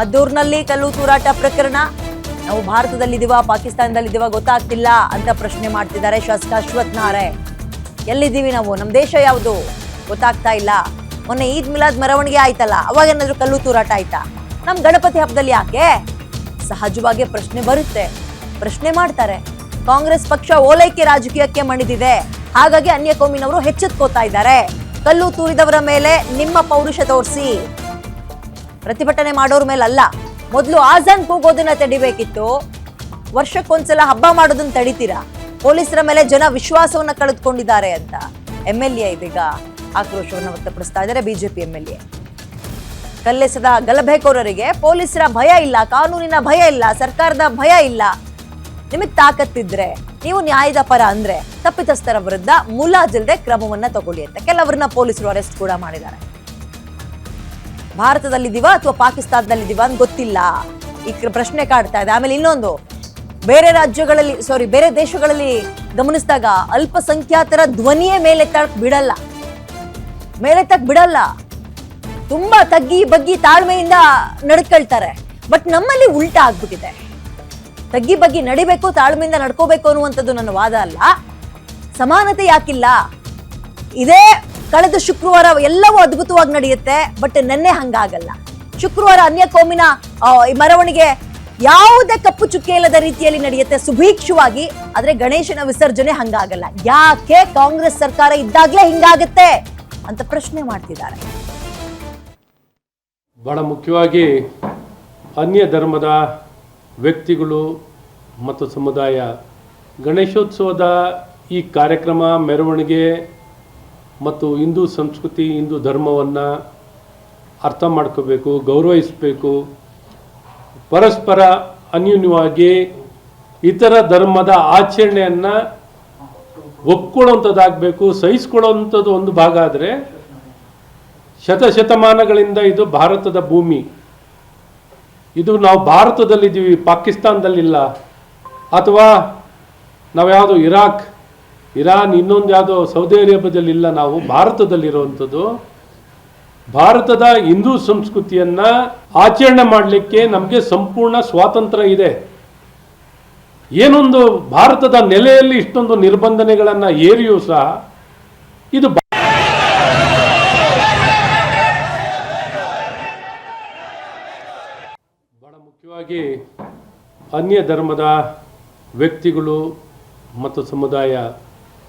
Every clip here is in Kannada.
ಮದ್ದೂರಿನಲ್ಲಿ ಕಲ್ಲು ತೂರಾಟ ಪ್ರಕರಣ. ನಾವು ಭಾರತದಲ್ಲಿದ್ದೀವ, ಪಾಕಿಸ್ತಾನದಲ್ಲಿದ್ದೀವ ಗೊತ್ತಾಗ್ತಿಲ್ಲ ಅಂತ ಪ್ರಶ್ನೆ ಮಾಡ್ತಿದ್ದಾರೆ ಶಾಸಕ ಅಶ್ವಥ್ ನಾರಾಯಣ್. ಎಲ್ಲಿದ್ದೀವಿ ನಾವು? ನಮ್ಮ ದೇಶ ಯಾವುದು? ಗೊತ್ತಾಗ್ತಾ ಇಲ್ಲ. ಮೊನ್ನೆ ಈದ್ ಮಿಲಾದ್ ಮೆರವಣಿಗೆ ಆಯ್ತಲ್ಲ, ಅವಾಗ ಏನಾದ್ರು ಕಲ್ಲು ತೂರಾಟ ಆಯ್ತಾ? ನಮ್ಮ ಗಣಪತಿ ಹಬ್ಬದಲ್ಲಿ ಯಾಕೆ? ಸಹಜವಾಗಿ ಪ್ರಶ್ನೆ ಬರುತ್ತೆ. ಪ್ರಶ್ನೆ ಮಾಡ್ತಾರೆ. ಕಾಂಗ್ರೆಸ್ ಪಕ್ಷ ಓಲೈಕೆ ರಾಜಕೀಯಕ್ಕೆ ಮಣಿದಿದೆ. ಹಾಗಾಗಿ ಅನ್ಯ ಕೋಮಿನವರು ಹೆಚ್ಚೆತ್ಕೋತಾ ಇದ್ದಾರೆ. ಕಲ್ಲು ತೂರಿದವರ ಮೇಲೆ ನಿಮ್ಮ ಪೌರುಷ ತೋರಿಸಿ. ಪ್ರತಿಭಟನೆ ಮಾಡೋರ್ ಮೇಲೆ ಅಲ್ಲ ಮೊದಲು ಆಜಾನ್ ಕೂಗೋದನ್ನ ತಡಿಬೇಕಿತ್ತು. ವರ್ಷಕ್ಕೊಂದ್ಸಲ ಹಬ್ಬ ಮಾಡೋದನ್ನ ತಡಿತೀರಾ? ಪೊಲೀಸರ ಮೇಲೆ ಜನ ವಿಶ್ವಾಸವನ್ನ ಕಳೆದುಕೊಂಡಿದ್ದಾರೆ ಅಂತ ಎಂ ಎಲ್ ಎ ಇದೀಗ ಆಕ್ರೋಶವನ್ನು ವ್ಯಕ್ತಪಡಿಸ್ತಾ ಇದ್ದಾರೆ ಬಿಜೆಪಿ ಎಂ ಎಲ್ ಎ. ಕಲ್ಲೆಸದ ಗಲಭೆಕೋರರಿಗೆ ಪೊಲೀಸರ ಭಯ ಇಲ್ಲ, ಕಾನೂನಿನ ಭಯ ಇಲ್ಲ, ಸರ್ಕಾರದ ಭಯ ಇಲ್ಲ. ನಿಮಗೆ ತಾಕತ್ತಿದ್ರೆ ನೀವು ನ್ಯಾಯದ ಪರ ಅಂದ್ರೆ ತಪ್ಪಿತಸ್ಥರ ವಿರುದ್ಧ ಮುಲಾಜಿಲ್ಲದೆ ಕ್ರಮವನ್ನ ತಗೊಳ್ಳಿ ಅಂತ. ಕೆಲವರನ್ನ ಪೊಲೀಸರು ಅರೆಸ್ಟ್ ಕೂಡ ಮಾಡಿದ್ದಾರೆ. ಭಾರತದಲ್ಲಿದ್ದೀವ ಅಥವಾ ಪಾಕಿಸ್ತಾನದಲ್ಲಿದ್ದೀವಾ ಅಂತ ಗೊತ್ತಿಲ್ಲ? ಈ ಪ್ರಶ್ನೆ ಕಾಡ್ತಾ ಇದೆ. ಆಮೇಲೆ ಇನ್ನೊಂದು, ಬೇರೆ ರಾಜ್ಯಗಳಲ್ಲಿ ಸಾರಿ ಬೇರೆ ದೇಶಗಳಲ್ಲಿ ಗಮನಿಸಿದಾಗ ಅಲ್ಪಸಂಖ್ಯಾತರ ಧ್ವನಿಯೇ ಮೇಲೆತ್ತಕ್ ಬಿಡಲ್ಲ. ಮೇಲೆತ್ತಕ್ ಬಿಡಲ್ಲ. ತುಂಬಾ ತಗ್ಗಿ ಬಗ್ಗಿ ತಾಳ್ಮೆಯಿಂದ ನಡ್ಕೊಳ್ತಾರೆ. ಬಟ್ ನಮ್ಮಲ್ಲಿ ಉಲ್ಟಾ ಆಗ್ಬಿಟ್ಟಿದೆ. ತಗ್ಗಿ ಬಗ್ಗಿ ನಡಿಬೇಕು, ತಾಳ್ಮೆಯಿಂದ ನಡ್ಕೋಬೇಕು ಅನ್ನುವಂಥದ್ದು ನನ್ನ ವಾದ ಅಲ್ಲ. ಸಮಾನತೆ ಯಾಕಿಲ್ಲ? ಇದೇ ಕಳೆದ ಶುಕ್ರವಾರ ಎಲ್ಲವೂ ಅದ್ಭುತವಾಗಿ ನಡೆಯುತ್ತೆ ಬಟ್ ನೆನ್ನೆ ಹಂಗಾಗಲ್ಲ. ಶುಕ್ರವಾರ ಅನ್ಯ ಕೋಮಿನ ಮೆರವಣಿಗೆ ಯಾವುದೇ ಕಪ್ಪು ಚುಕ್ಕೆ ಇಲ್ಲದ ರೀತಿಯಲ್ಲಿ ನಡೆಯುತ್ತೆ ಸುಭೀಕ್ಷವಾಗಿ, ಆದ್ರೆ ಗಣೇಶನ ವಿಸರ್ಜನೆ ಹಂಗಾಗಲ್ಲ. ಯಾಕೆ ಕಾಂಗ್ರೆಸ್ ಸರ್ಕಾರ ಇದ್ದಾಗ್ಲೇ ಹಿಂಗಾಗುತ್ತೆ ಅಂತ ಪ್ರಶ್ನೆ ಮಾಡ್ತಿದ್ದಾರೆ. ಬಹಳ ಮುಖ್ಯವಾಗಿ ಅನ್ಯ ಧರ್ಮದ ವ್ಯಕ್ತಿಗಳು ಮತ್ತು ಸಮುದಾಯ ಗಣೇಶೋತ್ಸವದ ಈ ಕಾರ್ಯಕ್ರಮ, ಮೆರವಣಿಗೆ ಮತ್ತು ಹಿಂದೂ ಸಂಸ್ಕೃತಿ, ಹಿಂದೂ ಧರ್ಮವನ್ನು ಅರ್ಥ ಮಾಡ್ಕೋಬೇಕು, ಗೌರವಿಸಬೇಕು. ಪರಸ್ಪರ ಅನ್ಯೂನ್ಯವಾಗಿ ಇತರ ಧರ್ಮದ ಆಚರಣೆಯನ್ನು ಒಪ್ಕೊಳ್ಳೋಂಥದ್ದಾಗಬೇಕು ಸಹಿಸ್ಕೊಳ್ಳೋವಂಥದ್ದು ಒಂದು ಭಾಗ ಆದರೆ ಶತಶತಮಾನಗಳಿಂದ ಇದು ಭಾರತದ ಭೂಮಿ. ಇದು ನಾವು ಭಾರತದಲ್ಲಿದ್ದೀವಿ, ಪಾಕಿಸ್ತಾನದಲ್ಲಿಲ್ಲ. ಅಥವಾ ನಾವು ಯಾವುದು ಇರಾಕ್ ಇರಾನ್ ಇನ್ನೊಂದು ಯಾವುದೋ ಸೌದಿ ಅರೇಬಿಯಾದಲ್ಲಿ ಇಲ್ಲ, ನಾವು ಭಾರತದಲ್ಲಿರುವಂಥದ್ದು. ಭಾರತದ ಹಿಂದೂ ಸಂಸ್ಕೃತಿಯನ್ನ ಆಚರಣೆ ಮಾಡಲಿಕ್ಕೆ ನಮಗೆ ಸಂಪೂರ್ಣ ಸ್ವಾತಂತ್ರ್ಯ ಇದೆ. ಏನೊಂದು ಭಾರತದ ನೆಲೆಯಲ್ಲಿ ಇಷ್ಟೊಂದು ನಿರ್ಬಂಧನೆಗಳನ್ನು ಏರಿಯೂ ಸಹ ಇದು ಬಹಳ ಮುಖ್ಯವಾಗಿ ಅನ್ಯ ಧರ್ಮದ ವ್ಯಕ್ತಿಗಳು ಮತ್ತು ಸಮುದಾಯ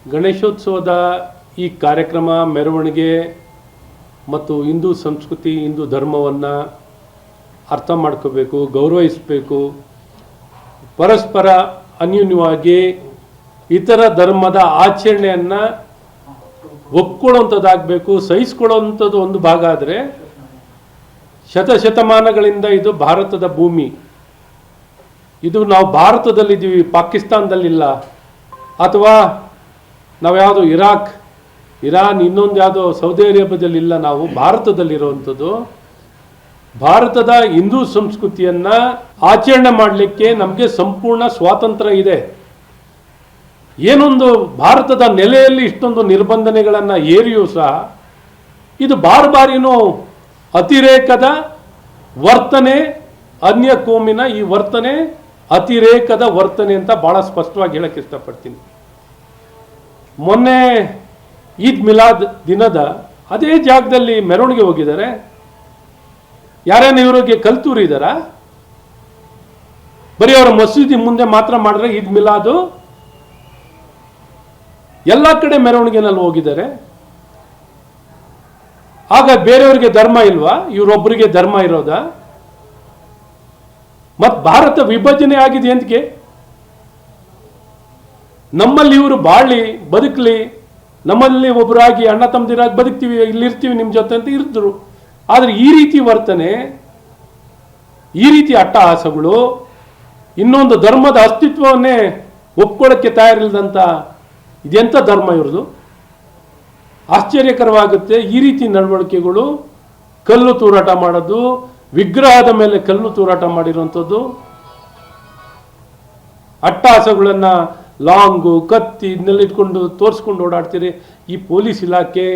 ಗಣೇಶೋತ್ಸವದ ಈ ಕಾರ್ಯಕ್ರಮ ಮೆರವಣಿಗೆ ಮತ್ತು ಹಿಂದೂ ಸಂಸ್ಕೃತಿ, ಹಿಂದೂ ಧರ್ಮವನ್ನು ಅರ್ಥ ಮಾಡ್ಕೋಬೇಕು, ಗೌರವಿಸಬೇಕು. ಪರಸ್ಪರ ಅನ್ಯೂನ್ಯವಾಗಿ ಇತರ ಧರ್ಮದ ಆಚರಣೆಯನ್ನು ಒಪ್ಕೊಳ್ಳೋಂಥದ್ದಾಗಬೇಕು ಸಹಿಸ್ಕೊಳ್ಳೋವಂಥದ್ದು ಒಂದು ಭಾಗ ಆದರೆ ಶತಶತಮಾನಗಳಿಂದ ಇದು ಭಾರತದ ಭೂಮಿ. ಇದು ನಾವು ಭಾರತದಲ್ಲಿದ್ದೀವಿ, ಪಾಕಿಸ್ತಾನದಲ್ಲಿಲ್ಲ, ಅಥವಾ ನಾವು ಯಾವುದು ಇರಾಕ್, ಇರಾನ್ ಇನ್ನೊಂದು ಯಾವುದೋ ಸೌದಿ ಅರೇಬಿಯಾದಲ್ಲಿ ಇಲ್ಲ, ನಾವು ಭಾರತದಲ್ಲಿರುವಂಥದ್ದು. ಭಾರತದ ಹಿಂದೂ ಸಂಸ್ಕೃತಿಯನ್ನು ಆಚರಣೆ ಮಾಡಲಿಕ್ಕೆ ನಮಗೆ ಸಂಪೂರ್ಣ ಸ್ವಾತಂತ್ರ್ಯ ಇದೆ. ಏನೊಂದು ಭಾರತದ ನೆಲೆಯಲ್ಲಿ ಇಷ್ಟೊಂದು ನಿರ್ಬಂಧನೆಗಳನ್ನು ಏರಿಯೂ ಸಹ, ಇದು ಬಾರ್ ಬಾರಿನೂ ಅತಿರೇಕದ ವರ್ತನೆ ಅನ್ಯ ಕೋಮಿನ ಈ ವರ್ತನೆ ಅತಿರೇಕದ ವರ್ತನೆ ಅಂತ ಭಾಳ ಸ್ಪಷ್ಟವಾಗಿ ಹೇಳಕ್ಕೆ ಇಷ್ಟಪಡ್ತೀನಿ. ಮೊನ್ನೆ ಈದ್ ಮಿಲಾದ್ ದಿನದ ಅದೇ ಜಾಗದಲ್ಲಿ ಮೆರವಣಿಗೆ ಹೋಗಿದ್ದಾರೆ. ಯಾರೇನು ಇವರಿಗೆ ಕಲ್ತೂರಿದಾರ ಬರೀ ಅವರ ಮಸೀದಿ ಮುಂದೆ ಮಾತ್ರ ಮಾಡಿದ್ರೆ ಈದ್ ಮಿಲಾದು? ಎಲ್ಲ ಕಡೆ ಮೆರವಣಿಗೆನಲ್ಲಿ ಹೋಗಿದ್ದಾರೆ. ಆಗ ಬೇರೆಯವರಿಗೆ ಧರ್ಮ ಇಲ್ವಾ? ಇವರೊಬ್ಬರಿಗೆ ಧರ್ಮ ಇರೋದಾ? ಮತ್ ಭಾರತ ವಿಭಜನೆ ಆಗಿದೆ ಎಂತಕ್ಕೆ ನಮ್ಮಲ್ಲಿ ಇವರು ಬಾಳಿ ಬದುಕಲಿ, ನಮ್ಮಲ್ಲಿ ಒಬ್ಬರಾಗಿ ಅಣ್ಣ ತಮ್ಮದಿರಾಗಿ ಬದುಕ್ತೀವಿ, ಇಲ್ಲಿರ್ತೀವಿ ನಿಮ್ಮ ಜೊತೆ ಅಂತ ಇರಿದ್ರು. ಆದರೆ ಈ ರೀತಿ ವರ್ತನೆ, ಈ ರೀತಿ ಅಟ್ಟಹಾಸಗಳು, ಇನ್ನೊಂದು ಧರ್ಮದ ಅಸ್ತಿತ್ವವನ್ನೇ ಒಪ್ಕೊಳ್ಳೋಕ್ಕೆ ತಯಾರಿಲ್ಲದಂಥ ಇದೆಂಥ ಧರ್ಮ ಇವ್ರದು? ಆಶ್ಚರ್ಯಕರವಾಗುತ್ತೆ, ಈ ರೀತಿ ನಡವಳಿಕೆಗಳು, ಕಲ್ಲು ತೂರಾಟ ಮಾಡೋದು, ವಿಗ್ರಹದ ಮೇಲೆ ಕಲ್ಲು ತೂರಾಟ ಮಾಡಿರುವಂಥದ್ದು, ಅಟ್ಟಹಾಸಗಳನ್ನು ಲಾಂಗು ಕತ್ತಿ ಇದನ್ನೆಲ್ಲ ಇಟ್ಕೊಂಡು ತೋರಿಸ್ಕೊಂಡು ಓಡಾಡ್ತೀರಿ. ಈ ಪೊಲೀಸ್ ಇಲಾಖೆ